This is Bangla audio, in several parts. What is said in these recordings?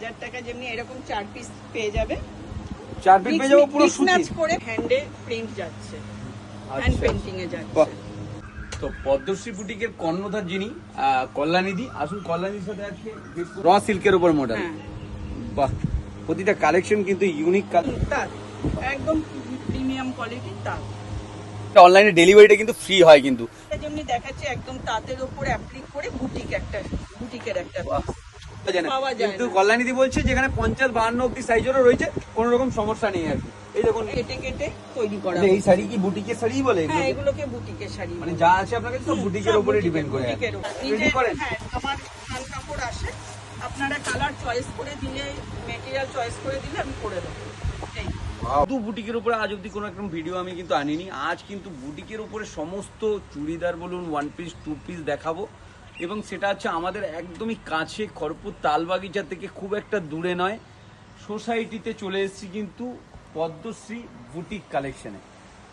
হাজার টাকা যেমনি এরকম চার পিস পেয়ে যাবে। চার পিস পেয়ে যাব পুরো সুতি। করে হ্যান্ডে প্রিন্ট যাচ্ছে। হ্যান্ড আচ্ছা। পেন্টিং এ যাচ্ছে। তো পদ্মশ্রী বুটিকের কর্ণধার যিনি আহ, কল্যাণীদি আসুন কল্যাণীর সাথে আজকে র সিল্কের উপর মডেল হ্যাঁ। বাহ। প্রতিটা কালেকশন কিন্তু ইউনিক একদম প্রিমিয়াম কোয়ালিটির তার। অনলাইনে ডেলিভারিটা কিন্তু ফ্রি হয় কিন্তু। যেমনি দেখাচ্ছে একদম তাঁতের উপর অ্যাপ্লিক করে বুটিক একটা বুটিকের একটা কিন্তু কল্যাণীদি বলছে যেখানে পঞ্চাশ বাহান্ন অব্দি সাইজেরও রয়েছে কোনো রকম সমস্যা নেই আর কি। এই দেখুন। কেটে কেটে তৈরি করা এই শাড়ি কি বুটিকের শাড়ি বলে? হ্যাঁ এগুলোকে? এগুলোকে বুটিকের শাড়ি মানে যা আছে আপনার কাছে সব বুটিকের উপরে ডিপেন্ড করে। আছে বুটিকের উপর। রেডি করেন? হ্যাঁ আমার থান কাপড় আসে। আপনারা কালার চয়েস করে দিলে মেটেরিয়াল চয়েস করে দিলে আমি করে দেবো। বুটিকের উপরে আজ অব্দি কোনো ভিডিও আমি কিন্তু আনিনি। আজ কিন্তু বুটিকের উপরে সমস্ত চুড়িদার বলুন ওয়ান পিস টু পিস দেখাবো। এবং সেটা হচ্ছে আমাদের একদমই কাছে খড়পুর তালবাগিচা থেকে খুব একটা দূরে নয়। সোসাইটিতে চলে এসেছি কিন্তু পদ্মশ্রী বুটিক কালেকশনে।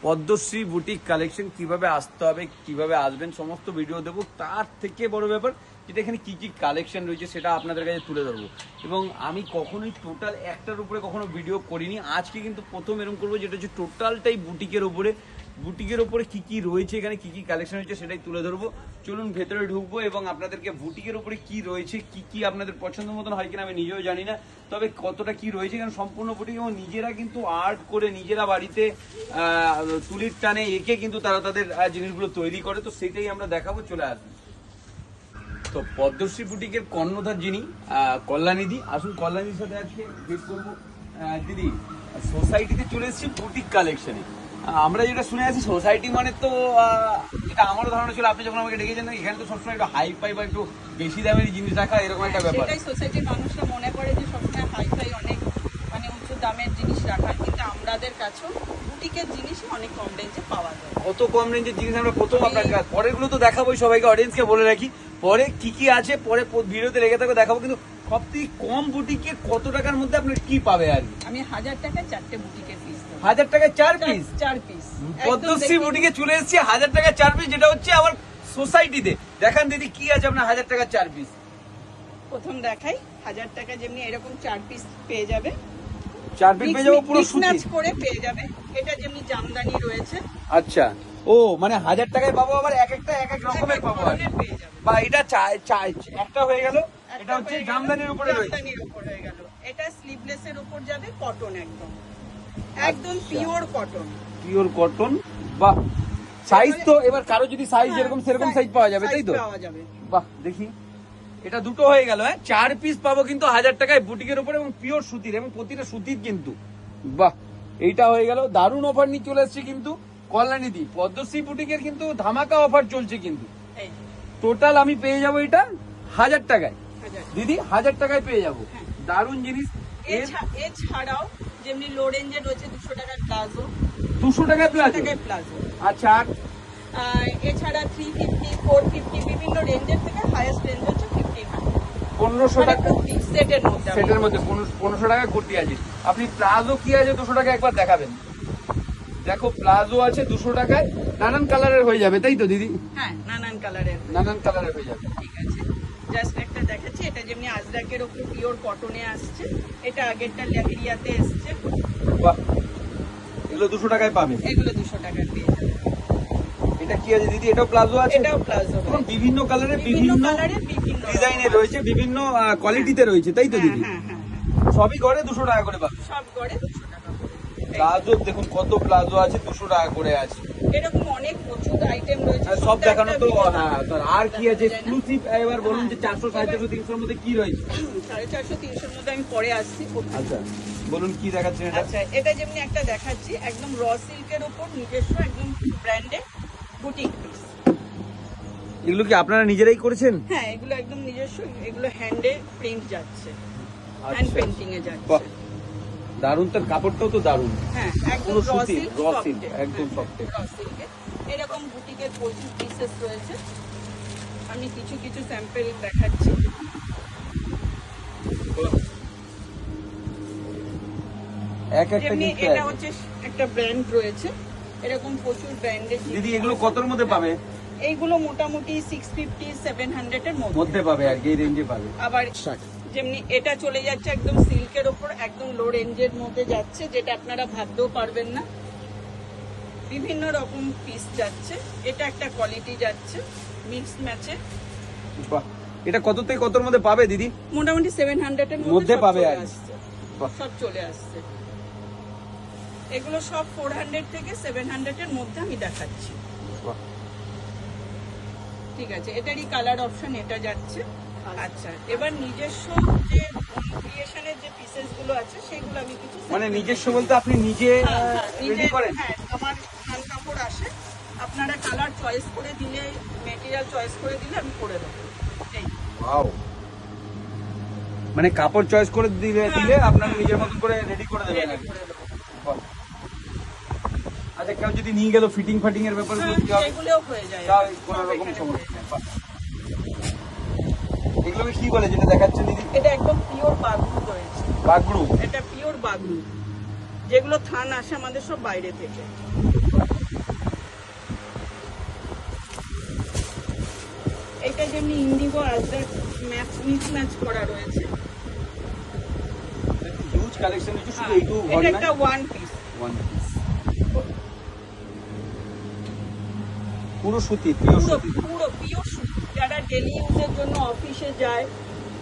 পদ্মশ্রী বুটিক কালেকশন কীভাবে আসতে হবে, কীভাবে আসবেন, সমস্ত ভিডিও দেবো। তার থেকে বড় ব্যাপার যেটা এখানে কি কি কালেকশন রয়েছে সেটা আপনাদের কাছে তুলে ধরবো। এবং আমি কখনোই টোটাল একটার উপরে কখনো ভিডিও করিনি। আজকে কিন্তু প্রথম এরকম করব, যেটা হচ্ছে টোটালটাই বুটিকের উপরে। বুটিকের উপরে কি কি রয়েছে এখানে, কি কি কালেকশন রয়েছে সেটাই তুলে ধরবো। চলুন ভেতরে ঢুকবো এবং আপনাদেরকে বুটিকের উপরে কি রয়েছে, কি কি আপনাদের পছন্দ মতন হয় কিনা আমি নিজেও জানি না। তবে কতটা কি রয়েছে কারণ সম্পূর্ণ বুটিক এবং নিজেরা কিন্তু আর্ট করে নিজেরা বাড়িতে তুলির টানে এঁকে কিন্তু তারা তাদের জিনিসগুলো তৈরি করে। তো সেটাই আমরা দেখাবো, চলে আসবে। তো পদ্মশ্রী বুটিকের কর্ণধার যিনি কল্যাণীদি, আসুন কল্যাণীর সাথে আজকে ভেট করব। দিদি সোসাইটিতে চলে এসেছি বুটিক কালেকশনে আমরা যেটা শুনে আছি সোসাইটি মানে তো এটা আমারও ধারণা ছিল, আপনি যখন আমাকে ডেকেছেন এখানে তো সবসময় একটু হাই ফাই বা একটু বেশি দামের জিনিস রাখা এরকম একটা ব্যাপার। সোসাইটির মানুষরা মনে করে যে সবসময় হাই ফাই অনেক। দামের জিনিস রাখার কিন্তু আমাদের কাছেও বুটিকের জিনিস অনেক কম রেঞ্জে পাওয়া যায়। কত কম রেঞ্জের জিনিস আমরা প্রথম আপনার কাছে পরেরগুলো তো দেখাবোই সবাইকে অডিয়েন্সকে বলে রাখি। পরে কি কি আছে পরে ভিডিওতে লেগে থাকবে দেখাবো। কিন্তু সব থেকে কম বুটিকে কত টাকার মধ্যে আপনার কি পাবে আর আমি হাজার টাকায় চারটে বুটিকের পিস হাজার টাকায় চার পিস চার পিস পদ্মশ্রী বুটিকে চলে এসেছি হাজার টাকা চার পিস যেটা হচ্ছে আমার সোসাইটিতে দেখান দিদি কি আছে আপনার হাজার টাকা চার পিস প্রথম দেখাই হাজার টাকা যেমনি এরকম চার পিস পেয়ে যাবে। চার পিস পেয়ে যাব পুরো সুতি? করে পেয়ে যাবে। এটা যেমনি জামদানি রয়েছে। আচ্ছা। ও মানে হাজার টাকায় পাবো আবার এক একটা এক এক রকমের পাবো বা এটা চাই চাই একটা হয়ে গেল এটা হচ্ছে জামদানির উপরে জামদানির উপর হয়ে গেল। এটা স্লিভলেস এর উপর যাবে কটন একদম। একদম পিওর কটন পিওর কটন বা সাইজ তো এবার কারও যদি সাইজ যেরকম সেরকম সাইজ পাওয়া যাবে তাই তো? হ্যাঁ, পাওয়া যাবে। বাহ দেখি। এটা দুটো হয়ে গেল হ্যাঁ? চার পিস পাবো কিন্তু হাজার টাকায় বুটিকের উপরে এবং পিওর সুতির এবং প্রতিটা সুতির কিন্তু। বাহ এইটা হয়ে গেল। দারুণ অফার নিয়ে চলে এসছে কিন্তু কল্যাণীদি। পদ্মশ্রী বুটিকের কিন্তু ধামাকা অফার চলছে কিন্তু। টোটাল আমি পেয়ে যাব এটা হাজার টাকায়। দিদি হাজার টাকায় পেয়ে যাব। হ্যাঁ। দারুণ জিনিস। এছাড়াও যেমনি লো রেঞ্জে রয়েছে দুশো টাকার প্লাজো। দুশো টাকায় প্লাজো? আচ্ছা এছাড়া থ্রি ফিফটি ফোর ফিফটি বিভিন্ন রেঞ্জের থেকে হাইয়েস্ট রেঞ্জ হচ্ছে পনেরোশো মানে টাকা সেটের মধ্যে পনেরোশো টাকা কুর্তি আছে। আপনি প্লাজো কি আছে দুশো টাকা একবার দেখাবেন। দেখো প্লাজো আছে দুশো টাকায় নানান কালারের হয়ে যাবে তাই তো দিদি? হ্যাঁ নানান কালারের। নানান কালারের হয়ে যাবে। ঠিক আছে। জাস্ট একটা দেখাচ্ছি এটা যেমনি আজরাকের ওপর পিওর কটনে আসছে এটা আগেরটা লেহেরিয়াতে এসছে। বাহ এগুলো দুশো টাকায় পাবে এগুলো দুশো টাকার পেয়ে যাবে এটা কি আছে দিদি? এটাও প্লাজো আছে? এটাও প্লাজো বিভিন্ন কালারের বিভিন্ন ডিজাইনের রয়েছে বিভিন্ন কোয়ালিটিতে রয়েছে তাই তো হ্যাঁ, দিদি? হ্যাঁ হ্যাঁ সবই ঘরে দুশো টাকা করে পাবে। সব গড়ে দুশো টাকা করে। প্লাজো দেখুন কত প্লাজো আছে দুশো টাকা করে আছে। এরকম অনেক প্রচুর আইটেম রয়েছে আর সব দেখানো তো আর কি আছে? এক্সক্লুসিভ এবার বলুন যে চারশো সাড়ে চারশো তিনশোর মধ্যে কি রয়েছে? সাড়ে চারশো তিনশোর মধ্যে আমি পরে আসছি। আচ্ছা বলুন কি দেখাচ্ছেন এটা? আচ্ছা এটা যেমনি একটা দেখাচ্ছি একদম র সিল্কের উপর নিজস্ব একদম ব্র্যান্ডে বুটিক পিস এগুলো কি আপনারা নিজেরাই করেছেন? হ্যাঁ এগুলো একদম নিজস্ব এগুলো হ্যান্ডে প্রিন্ট যাচ্ছে। হ্যান্ড আচ্ছা পেন্টিং এ যাচ্ছে। দারুণ তার কাপড়টাও তো দারুণ হ্যাঁ একদম পুরো র সিল্ক একদম। র সিল্কে এরকম বুটিকের প্রচুর পিসেস রয়েছে। আমি কিছু কিছু স্যাম্পল দেখাচ্ছি। এক একটা এটা হচ্ছে একটা ব্র্যান্ড রয়েছে। এরকম প্রচুর ব্র্যান্ডের দিদি এগুলো কতর মধ্যে পাবে? এইগুলো মোটামুটি সিক্স ফিফটি সেভেন হান্ড্রেড এর মধ্যে। মধ্যে পাবে আর এই রেঞ্জে পাবে। আবার যেমনি এটা চলে যাচ্ছে একদম সিল্কের ওপর একদম লো রেঞ্জের মধ্যে যাচ্ছে যেটা আপনারা ভাবতেও পারবেন না। বিভিন্ন রকম পিস যাচ্ছে এটা একটা কোয়ালিটি যাচ্ছে মিক্স ম্যাচে বাহ এটা কত থেকে কতর মধ্যে পাবে দিদি? মোটামুটি সেভেন হান্ড্রেডের মধ্যে মধ্যে পাবে আর আসছে। বাহ। সব চলে আসছে। এগুলো সব ফোর হান্ড্রেড থেকে সেভেন হান্ড্রেডের মধ্যে আমি দেখাচ্ছি। ঠিক আছে এটারই কালার অপশন এটা যাচ্ছে। আচ্ছা। এবার নিজস্ব যে ক্রিয়েশনের যে পিসেসগুলো আছে সেগুলো আমি কিছু মানে নিজস্ব বলতে আপনি নিজে হ্যাঁ, হ্যাঁ, রেডি করেন? হ্যাঁ আমার হাল কাপড় আসে। আপনারা কালার চয়েস করে দিলে মেটেরিয়াল চয়েস করে দিলে আমি করে দেবো। এই। ওয়াও মানে কাপড় চয়েস করে দিলে হ্যাঁ। দিলে আপনারা নিজের মতো করে রেডি করে দেবেন ready আর কি। করে দেবো। বাহ। আচ্ছা কেউ যদি নিয়ে গেল ফিটিং ফাটিং এর ব্যাপারে হ্যাঁ, হয়ে যায়। কোনো রকম সমস্যা। এগুলোকে কি বলে যেটা দেখাচ্ছেন দিদি? এটা একদম পিওর বাগরু রয়েছে। বাগড়ু এটা পিওর বাগরু। যেগুলো থান আসে আমাদের সব বাইরে থেকে। এটা যেমনি ইন্ডিগো আজরা ম্যাচ মিক্স ম্যাচ করা রয়েছে। হিউজ কালেকশন হচ্ছে শুধু হ্যাঁ, এইটু এটা একটা ওয়ান পিস ওয়ান পুরো সুতি পিওর পুরো সুতি। পুরো পিওর সুতি। যারা ডেলি ইউজের জন্য অফিসে যায়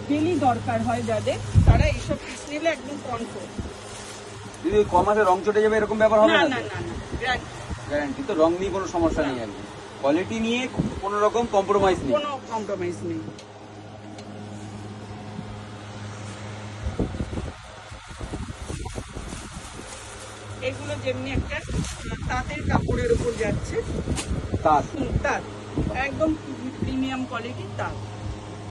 ডেলি দরকার হয় যাদের তারা এইসব পিস নিলে একদম কনফার্ম যদি ওই কমাসে রং চটে যাবে এরকম ব্যাপার হবে না না না না গ্যারান্টি তো রং নিয়ে কোনো সমস্যা নেই একদম কোয়ালিটি নিয়ে কোনো রকম কম্প্রোমাইজ নেই। কোনো কম্প্রোমাইজ নেই। এগুলো যেমনি একটা তাঁতের কাপড়ের উপর যাচ্ছে। তার তাঁত। একদম প্রিমিয়াম কোয়ালিটির তাঁত।